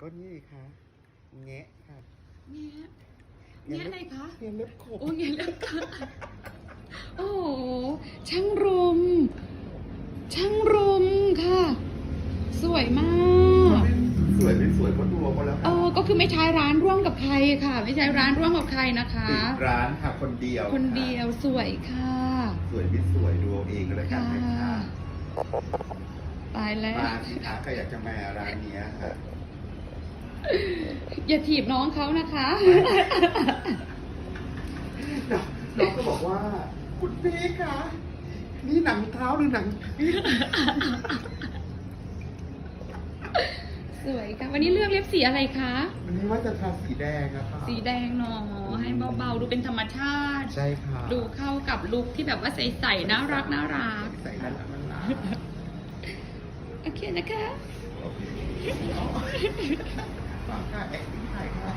คะก็นี่ค่ะแงะค่ะแง่แง่อะไรคะแงะเล็บขบโอ้แง่แล้วค่ะโอ้โหช่างรม ช่างรมค่ะ สวยมาก สวยไม่สวยก็ดูเอาแล้วเออก็คือไม่ใช้ร้านร่วมกับใครค่ะ ไม่ใช้ร้านร่วมกับใครนะคะปิดร้านค่ะคนเดียวคนเดียวสวยค่ะ สวยไม่สวยดูเอาเองก็แล้วกันค่ะนะคะตายแล้ว มาสิคะใครอยากจะมาร้านเนี้ยค่ะ อย่าถีบน้องเขานะคะ น้องก็บอกว่า คุณพี่คะนี่หนังเท้าหรือหนังสวยค่ะ วันนี้เลือกเล็บสีอะไรคะ วันนี้ว่าจะทาสีแดงอะค่ะ สีแดงเนาะให้เบาๆ ดูเป็นธรรมชาติ ใช่ค่ะ ดูเข้ากับลุคที่แบบว่าใสๆน่ารักน่ารักใส่น่ารักน่ารักโอเคนะคะฝากค่ะแอคติ้งถ่ายค่ะ